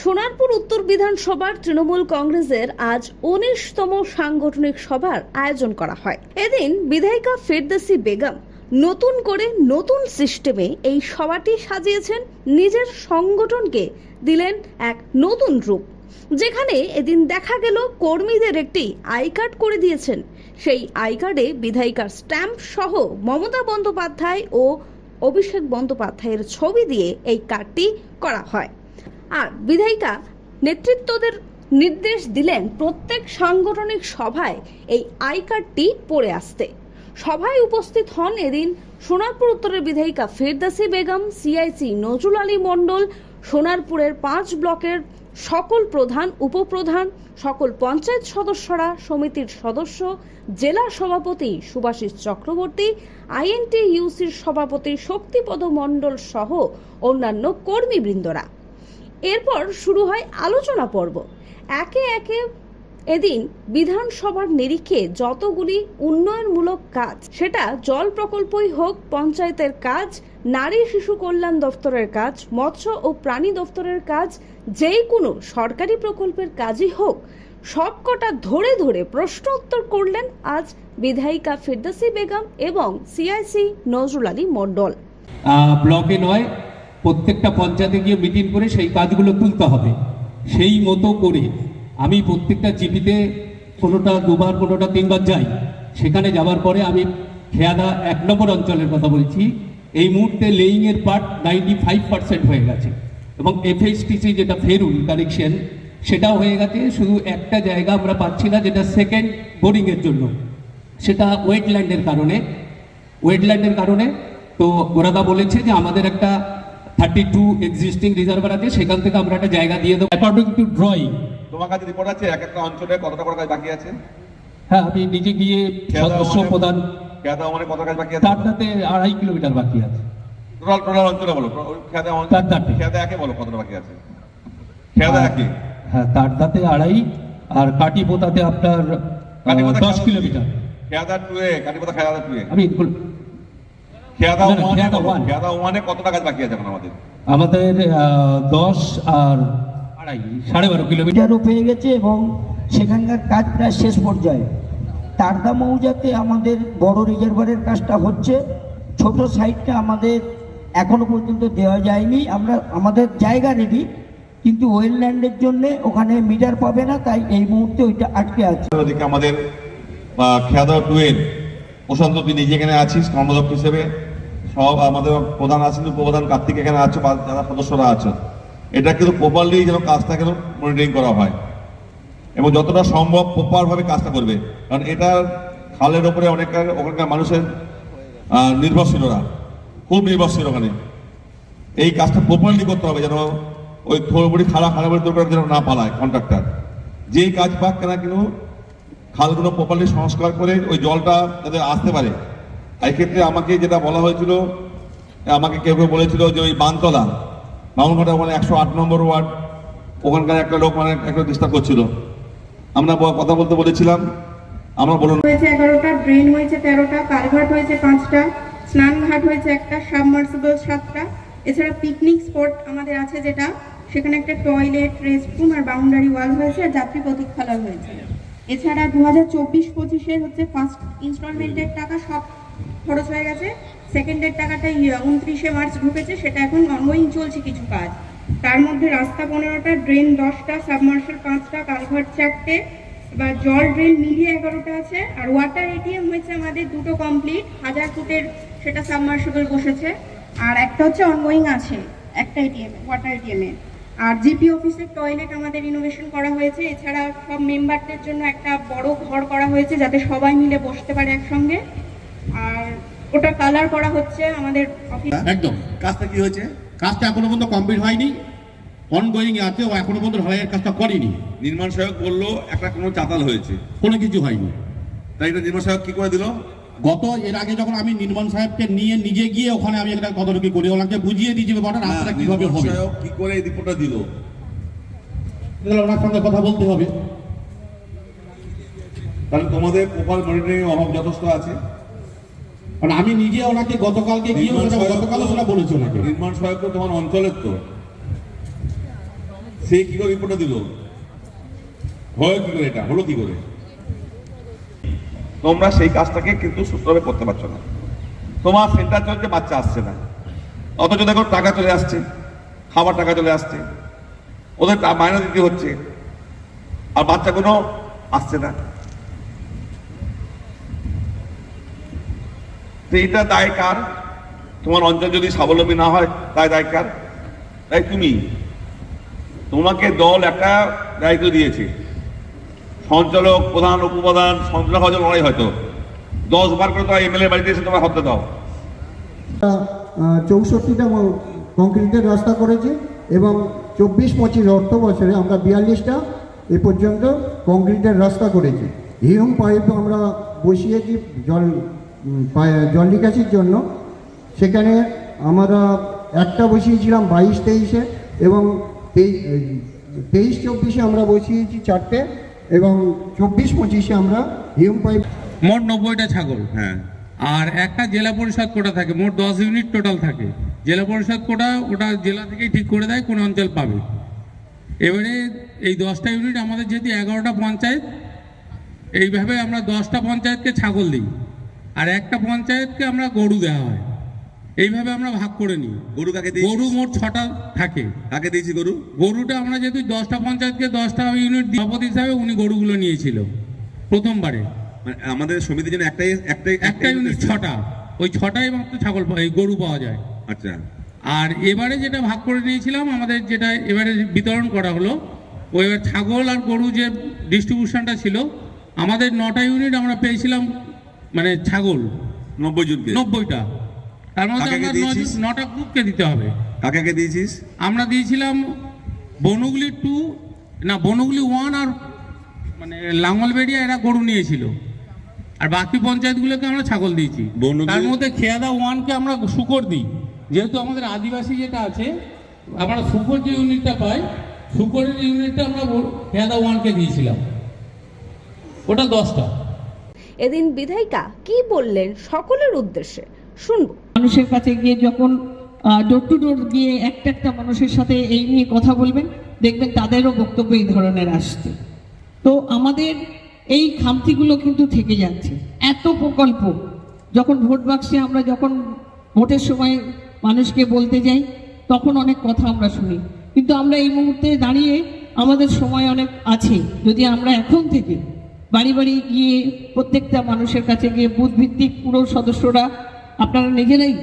সোনারপুর উত্তর বিধানসভার তৃণমূল কংগ্রেসের আজ উনিশতম সাংগঠনিক সভার আয়োজন করা হয়। এদিন বিধায়িকা ফেরদাসি বেগম নতুন করে নতুন সিস্টেমে এই সভাটি সাজিয়েছেন, নিজের সংগঠনকে দিলেন এক নতুন রূপ। যেখানে এদিন দেখা গেল, কর্মীদের একটি আই কার্ড করে দিয়েছেন। সেই আই কার্ডে বিধায়িকার স্ট্যাম্প সহ মমতা বন্দ্যোপাধ্যায় ও অভিষেক বন্দ্যোপাধ্যায়ের ছবি দিয়ে এই কার্ডটি করা হয়। আর বিধায়িকা নেতৃত্বদের নির্দেশ দিলেন প্রত্যেক সাংগঠনিক সভায় এই আই কার্ডটি পড়ে আসতে। সভায় উপস্থিত হন এদিন সোনারপুর উত্তরের বিধায়িকা Ferdousi Begum, C I C Nazrul Ali Mondal, সোনারপুরের পাঁচ ব্লকের সকল প্রধান, উপপ্রধান, সকল পঞ্চায়েত সদস্যরা, সমিতির সদস্য, জেলা সভাপতি সুভাষিস চক্রবর্তী আইএনটি ইউসির সভাপতি শক্তিপদ মণ্ডল সহ অন্যান্য কর্মীবৃন্দরা। এরপর শুরু হয় আলোচনা পর্ব। একে একে এদিন বিধানসভার নিরিখে যতগুলি উন্নয়নমূলক কাজ, সেটা জল প্রকল্পই হোক, পঞ্চায়েতের কাজ, নারী শিশু কল্যাণ দপ্তরের কাজ, মৎস্য ও প্রাণী দপ্তরের কাজ, যেই কোনো সরকারি প্রকল্পের কাজই হোক, সবকটা ধরে ধরে প্রশ্ন উত্তর করলেন আজ বিধায়িকা ফিরদাসি বেগম এবং সিআইসি নজরুল আলী মণ্ডল। ব্লকে নয় প্রত্যেকটা পঞ্চায়েতে গিয়ে মিটিং করে সেই কাজগুলো তুলতে হবে। সেই মতো করে আমি প্রত্যেকটা জিপিতে কোনোটা দুবার, কোনোটা তিনবার যাই। সেখানে যাওয়ার পরে আমি খেয়াদা এক নম্বর অঞ্চলের কথা বলছি। এই মুহূর্তে লেইংয়ের পার্ট নাইনটি ফাইভ পার্সেন্ট হয়ে গেছে এবং এফএসটিসি যেটা ফেরুল কানেকশন সেটাও হয়ে গেছে। শুধু একটা জায়গা আমরা পাচ্ছি না, যেটা সেকেন্ড বোরিংয়ের জন্য। সেটা ওয়েটল্যান্ডের কারণে। ওয়েটল্যান্ডের কারণে তো ওরাদা বলেছে যে আমাদের একটা থার্টি টু এক্সিস্টিং রিজার্ভার আছে সেখান থেকে আমরা একটা জায়গা দিয়ে দেবো। অ্যাকর্ডিং টু ড্রয়িং তোমার কাছে রিপোর্ট আছে এক একটা অঞ্চলে কতটা করে কাজ বাকি আছে? হ্যাঁ আমি নিজে গিয়ে সদস্য প্রধান খেয়াদা মানে কত কাজ বাকি আছে? তারটাতে আড়াই কিলোমিটার বাকি আছে। টোটাল টোটাল অঞ্চলে বলো খেয়াদা। খেয়াদা একে বলো কতটা বাকি আছে। খেয়াদা একে। হ্যাঁ তারটাতে আড়াই আর কাটি পোতাতে আপনার দশ কিলোমিটার। খেয়াদা টুয়ে কাটিপোতা খেয়াদা টুয়ে আমি খেয়াদা না, না, খেয়াদা ওয়ানে। কতটা কাজ বাকি আছে এখন আমাদের? আমাদের দশ আর আড়াই সাড়ে বারো কিলোমিটার। মিটারও পেয়ে গেছে এবং সেখানকার কাজ প্রায় শেষ পর্যায়ে। তারদা মৌজাতে আমাদের বড় রিজার্ভারের কাজটা হচ্ছে ছোট সাইডটা আমাদের এখনও পর্যন্ত দেওয়া যায়নি। আমরা আমাদের জায়গা রেডি কিন্তু ওয়েলল্যান্ডের জন্য ওখানে মিটার পাবে না তাই এই মুহূর্তে ওইটা আটকে আছে। ওদিকে আমাদের খেয়াদা টুয়ের প্রশান্ত তুই নিজে এখানে আছিস কর্মদক্ষ হিসেবে। সব আমাদের প্রধান আছেন উপপ্রধান কার্তিক এখানে আছে, বা যারা সদস্যরা আছে। এটা কিন্তু প্রপারলি যেন কাজটা যেন মনিটরিং করা হয়। এবং যতটা সম্ভব প্রপার ভাবে কাজটা করবে। কারণ এটা খালের ওপরে অনেকটা ওখানকার মানুষের নির্ভরশীলরা খুব নির্ভরশীল ওখানে। এই কাজটা প্রপারলি করতে হবে যেন ওই থোড়বড়ি খালা খালাবড়ি দরকার যেন না পালায় কন্ট্রাক্টর যেই কাজ পাক কেনা কিন্তু খালগুলো প্রপারলি সংস্কার করে ওই জলটা যাতে আসতে পারে। এই ক্ষেত্রে আমাকে যেটা বলা হয়েছিল, আমাকে কেউ কেউ বলেছিল যে ওই বানতলা বামুনঘাটা মানে একশো আট নম্বর ওয়ার্ড, ওখানকার একটা লোক মানে একটা ডিস্টার্ব করছিল। আমরা কথা বলতে বলেছিলাম, আমরা বলুন হয়েছে এগারোটা, ড্রেন হয়েছে তেরোটা কালঘাট হয়েছে পাঁচটা, স্নানঘাট হয়েছে একটা, সাবমার্সিবল সাতটা। এছাড়া পিকনিক স্পট আমাদের আছে যেটা, সেখানে একটা টয়লেট, রেস্টরুম আর বাউন্ডারি ওয়াল হয়েছে আর যাত্রী প্রতীক্ষালয় হয়েছে। এছাড়া দু হাজার চব্বিশ পঁচিশে হচ্ছে ফার্স্ট ইনস্টলমেন্টের টাকা, সব খরচ হয়ে গেছে। সেকেন্ডের টাকাটা উনত্রিশে মার্চ ঢুকেছে, সেটা এখন অনগোয়িং চলছে কিছু কাজ। তার মধ্যে রাস্তা পনেরোটা ড্রেন দশটা সাবমার্শাল পাঁচটা, কালভার্ট চারটে বা জল ড্রেন মিলিয়ে এগারোটা আছে, আর ওয়াটার এটিএম হয়েছে আমাদের দুটো কমপ্লিট হাজার ফুটের সেটা সাবমার্সিবল বসেছে, আর একটা হচ্ছে অনগোয়িং আছে, একটা এটিএম ওয়াটার এটিএমে আর জিপি অফিসের টয়লেট আমাদের ইনোভেশন করা হয়েছে, এছাড়া সব মেম্বারদের জন্য একটা বড় ঘর করা হয়েছে, যাতে সবাই মিলে বসতে পারে একসঙ্গে। ওটা কালার করা হচ্ছে আমাদের অফিস একদম। কাজটা কি হয়েছে? কাজটা এখনও পর্যন্ত কমপ্লিট হয়নি। অনগোয়িং আছে ও এখনও পর্যন্ত ঢালাইয়ের কাজটা করেনি। নির্মাণ সহায়ক বলল একটা কোনো চাতাল হয়েছে। কোনো কিছু হয়নি। তাই এটা নির্মাণ সহায়ক কি করে দিল? গত এর আগে যখন আমি নির্মাণ সাহেবকে নিয়ে নিজে গিয়ে ওখানে আমি একটা তদারকি করি ওনাকে বুঝিয়ে দিয়েছি ব্যাপারটা রাস্তাটা কীভাবে হবে। কি করে এই রিপোর্টটা দিল? ওনার সঙ্গে কথা বলতে হবে। তাহলে তোমাদের প্রপার মনিটরিং অভাব যথেষ্ট আছে। কারণ আমি নিজে ওনাকে গতকালকে গিয়ে গতকালও তো- বলেছি ওনাকে। নির্মাণ সহায়ক তো তোমার অঞ্চলের তো। সে কি করে রিপোর্টটা দিল? হয় কি করে এটা? হলো কি করে? তোমরা সেই কাজটাকে কিন্তু সুস্থভাবে করতে পারছ না। তোমার সেন্টার চলছে বাচ্চা আসছে না। অথচ দেখো টাকা চলে আসছে খাবার টাকা চলে আসছে। ওদের মাইনে দিতে হচ্ছে। আর বাচ্চাগুলো আসছে না। এটা দায় কার? তোমার অঞ্চল যদি স্বাবলম্বী না হয়, তাই দায় কার? তাই তুমি। তোমাকে দল একটা দায়িত্ব দিয়েছে। সঞ্চালক, প্রধান, উপপ্রধান, সঞ্চালক হয়তো লড়াই হয়তো। দশ বার করে তোমার এমএলএ বাড়িতে এসে তোমার হত্যা দাও। চৌষট্টিটা কংক্রিটের রাস্তা করেছে এবং চব্বিশ পঁচিশ অর্থ বছরে আমরা বিয়াল্লিশটা এ পর্যন্ত কংক্রিটের রাস্তা করেছি। হিউম পাইপ আমরা বসিয়েছি জল উম, পায়ে- জল নিকাশির জন্য। সেখানে আমরা একটা বসিয়েছিলাম বাইশ তেইশে এবং তেইশ চব্বিশে আমরা বসিয়েছি চারটে এবং চব্বিশ পঁচিশে আমরা হিউম পাইপ মোট নব্বইটা ছাগল হ্যাঁ। আর একটা জেলা পরিষদ কোটা থাকে মোট দশ ইউনিট টোটাল থাকে। জেলা পরিষদ কোটা ওটা জেলা থেকেই ঠিক করে দেয় কোন অঞ্চল পাবে। এবারে এই দশটা ইউনিট আমাদের যেহেতু এগারোটা পঞ্চায়েত এইভাবে আমরা দশটা পঞ্চায়েতকে ছাগল দিই। আর একটা পঞ্চায়েতকে আমরা গরু দেওয়া হয়। এইভাবে আমরা ভাগ করে নিই। গরু কাকে গরু মোট ছটা থাকে। কাকে দিয়েছি গরু? গরুটা আমরা যেহেতু দশটা পঞ্চায়েতকে দশটা ইউনিট সভাপতি হিসাবে উনি গরুগুলো নিয়েছিল প্রথমবারে। মানে আমাদের সমিতির জন্য একটাই একটাই একটা ইউনিট ছটা। ওই ছটাই মাত্র ছাগল এই গরু পাওয়া যায়। আচ্ছা। আর এবারে যেটা ভাগ করে নিয়েছিলাম আমাদের যেটা এবারে বিতরণ করা হলো ওই ছাগল আর গরু যে ডিস্ট্রিবিউশনটা ছিল আমাদের নটা ইউনিট আমরা পেয়েছিলাম মানে ছাগল। নব্বই জনকে। নব্বইটা। তার মধ্যে আমরা নটা গ্রুপকে দিতে হবে। কাকে কাকে দিয়েছিস? আমরা দিয়েছিলাম বনগুলি টু না বনগুলি ওয়ান আর মানে লাঙ্গলবেড়িয়া এরা গরু নিয়েছিল। আর বাকি পঞ্চায়েতগুলোকে আমরা ছাগল দিয়েছি। তার মধ্যে খেয়াদা ওয়ানকে আমরা শুকর দিই। যেহেতু আমাদের আদিবাসী যেটা আছে আমরা শুকর যে ইউনিটটা পাই শুকরের ইউনিটটা আমরা খেয়াদা ওয়ানকে দিয়েছিলাম। ওটা দশটা। এদিন বিধায়িকা কি বললেন সকলের উদ্দেশ্যে? শুনব। মানুষের কাছে গিয়ে যখন ডোর টু ডোর গিয়ে একটা একটা মানুষের সাথে এই নিয়ে কথা বলবেন, দেখবেন তাদেরও বক্তব্য এই ধরনের আসছে। তো আমাদের এই খামতিগুলো কিন্তু থেকে যাচ্ছে। এত প্রকল্প, যখন ভোট বাক্সে আমরা যখন ভোটের সময় মানুষকে বলতে যাই, তখন অনেক কথা আমরা শুনি। কিন্তু আমরা এই মুহূর্তে দাঁড়িয়ে আমাদের সময় অনেক আছে। যদি আমরা এখন থেকে বাড়ি বাড়ি গিয়ে প্রত্যেকটা মানুষের কাছে গিয়ে বুথ ভিত্তিক পুরো সদস্যরা, আপনারা নিজেরাই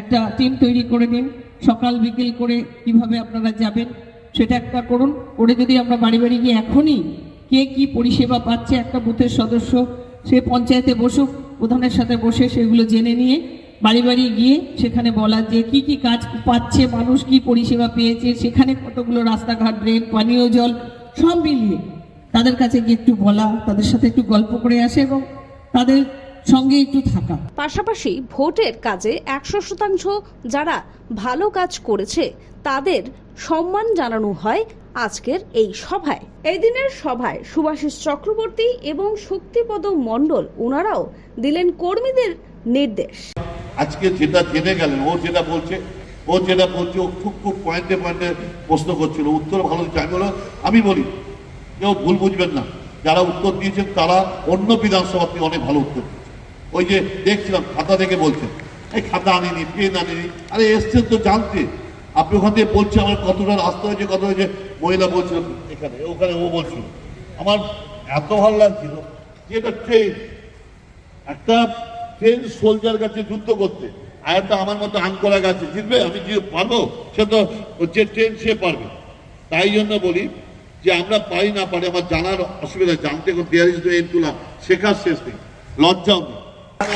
একটা টিম তৈরি করে নিন। সকাল, বিকেল করে কীভাবে আপনারা যাবেন সেটা একটা করুন। করে যদি আমরা বাড়ি বাড়ি গিয়ে এখনই কে কি পরিষেবা পাচ্ছে একটা বুথের সদস্য, সে পঞ্চায়েতে বসুক, প্রধানের সাথে বসে সেগুলো জেনে নিয়ে বাড়ি বাড়ি গিয়ে সেখানে বলা যে কি কি কাজ পাচ্ছে, মানুষ কি পরিষেবা পেয়েছে, সেখানে কতগুলো রাস্তাঘাট, ড্রেন, পানীয় জল, সব মিলিয়ে তাদের কাছে গিয়ে একটু বলা তাদের সাথে একটু গল্প করে আসে এবং তাদের সঙ্গে একটু থাকা। পাশাপাশি ভোটের কাজে একশো শতাংশ যারা ভালো কাজ করেছে তাদের সম্মান জানানো হয় আজকের এই সভায়। এই দিনের সভায় সুভাষিস চক্রবর্তী এবং শক্তিপদ মণ্ডল ওনারাও দিলেন কর্মীদের নির্দেশ। আজকে যেটা জেনে গেলেন ও যেটা বলছে ও যেটা বলছে ও খুব খুব পয়েন্টে পয়েন্টে প্রশ্ন করছিল। উত্তর ভালো আমি বলো আমি বলি কেউ ভুল বুঝবেন না। যারা উত্তর দিয়েছেন, তারা অন্য বিধানসভা থেকে অনেক ভালো উত্তর ওই যে দেখছিলাম, খাতা থেকে বলছেন। এই খাতা আনিনি, পেন আনিনি। আরে, এসছেন তো জানতে। আপনি ওখান থেকে বলছেন, আমার কতটা রাস্তা হয়েছে, কত হয়েছে। মহিলা বলছিল এখানে, ওখানে ও বলছিল। আমার এত ভালো লাগছিল যে এটা ট্রেন। একটা ট্রেন সোলজার কাছে যুদ্ধ করতে। আর একটা আমার মতো আন করা গেছে। জিতবে? আমি যে পারব? সে তো যে ট্রেন, সে পারবে। তাই জন্য বলি যে আমরা পারি না পারি আমার জানার অসুবিধা জানতে দেয়ার ইজ এন তুলা শেখার শেষ নেই। লজ্জাও নেই।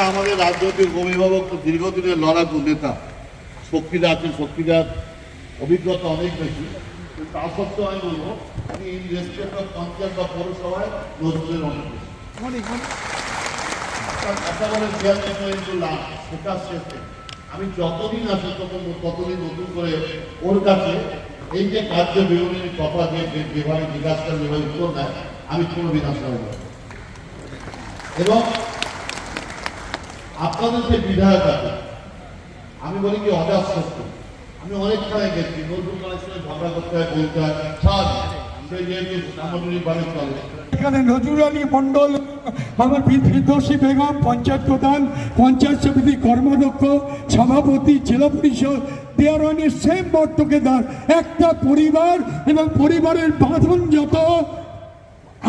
আমাদের রাজনৈতিক অভিভাবক দীর্ঘদিনের লড়াকু নেতা। শক্তিদা আছেন শক্তিদার অভিজ্ঞতা অনেক বেশি। তা সত্ত্বেও আমি বলব এই রেস্টুরেন্ট বা পঞ্চায়েত বা পৌরসভায় নজরুলের অনেক বেশি। কথা বলে লাভ সেটা শেষ নেই। আমি যতদিন আসি তত ততদিন নতুন করে ওর কাছে এই যে কার্য বিবরণীর কথা যে যেভাবে জিজ্ঞাসা যেভাবে উত্তর দেয় আমি কোনো বিনাশ করব এবং আপনাদের যে বিধায়ক আছে আমি বলি কি অজাত সত্য আমি অনেক সময় গেছি অনেক সময় ঝগড়া করতে হয় বলতে হয় ছাড় সে যেহেতু সাংগঠনিক ভাবে চলে এখানে নজরুল আলী মন্ডল আমার ফিরদোষী বেগম, পঞ্চায়েত প্রধান, পঞ্চায়েত সমিতি কর্মাধ্যক্ষ, সভাপতি, জেলা পরিষদ একটা পরিবার এবং পরিবারের বাঁধন যত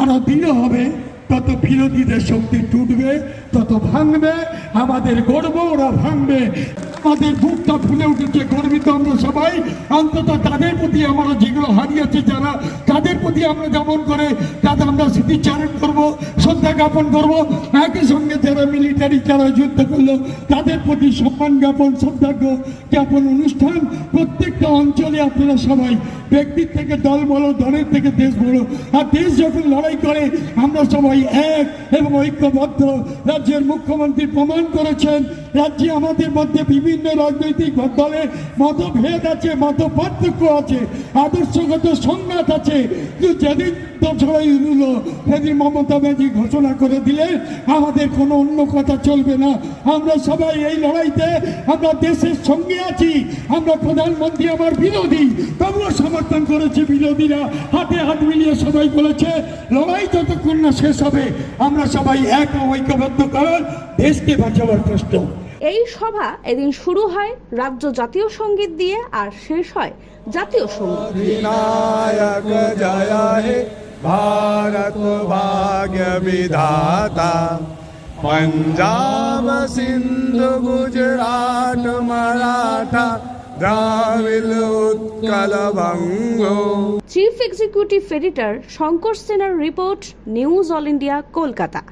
আরও দৃঢ় হবে, তত বিরোধীদের শক্তি টুটবে, তত ভাঙবে, আমাদের গর্ব ওরা ভাঙবে। আমাদের বুকটা ফুলে উঠেছে, গর্বিত আমরা সবাই। অন্তত তাদের প্রতি আমরা যেগুলো হারিয়েছে যারা, তাদের প্রতি আমরা যেমন করে তাদের আমরা স্মৃতিচারণ করব, শ্রদ্ধা জ্ঞাপন করব। একই সঙ্গে যারা মিলিটারি যারা যুদ্ধ করল, তাদের প্রতি সম্মান জ্ঞাপন, শ্রদ্ধা জ্ঞাপন অনুষ্ঠান প্রত্যেকটা অঞ্চলে আপনারা সবাই ব্যক্তির থেকে দল বলো, দলের থেকে দেশ বলো। আর দেশ যখন লড়াই করে, আমরা সবাই এক এবং ঐক্যবদ্ধ। রাজ্যের মুখ্যমন্ত্রী প্রমাণ করেছেন, রাজ্যে আমাদের মধ্যে বিভিন্ন রাজনৈতিক দলের মতভেদ আছে মত পার্থক্য আছে, আদর্শগত সংঘাত আছে। কিন্তু যেদিন সবাই হলো সেদিন মমতা ব্যানার্জি ঘোষণা করে দিলে, আমাদের কোনো অন্য কথা চলবে না। আমরা সবাই এই লড়াইতে, আমরা দেশের সঙ্গে আছি। আমরা প্রধানমন্ত্রী, আমার বিরোধী, তবুও সমর্থন করেছে বিরোধীরা হাতে হাত মিলিয়ে সবাই বলেছে লড়াই যতক্ষণ না শেষ হবে আমরা সবাই এক ঐক্যবদ্ধ করার দেশকে বাঁচাবার প্রশ্ন এই সভা এদিন শুরু হয় রাজ্য জাতীয় সঙ্গীত দিয়ে আর শেষ হয় জাতীয় সঙ্গীত विनायक जय हे भारत भाग्य विधाता Punjab Sindh Gujarat Maratha Dravid Utkal बंगो chief executive editor Shankar সেনার report news all India Kolkata